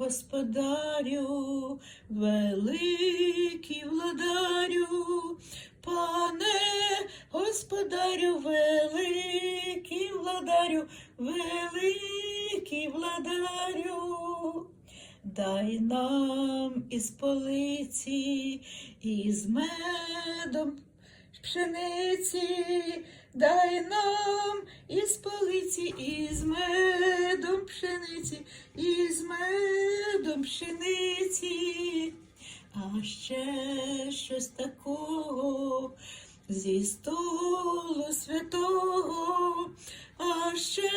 Господарю, великий владарю, пане господарю, великий владарю, великий владарю, дай нам із полиці, із медом пшениці, дай нам із полиці, із медом пшениці, із медом пшениці, а ще щось такого зі столу святого, а ще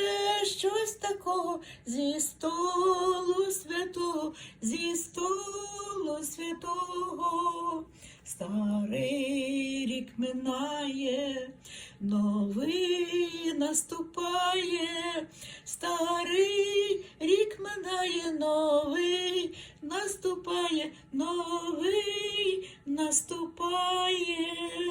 щось такого зі столу святого, зі столу святого. Старий рік минає, новий наступає, старий наступає, новий наступає.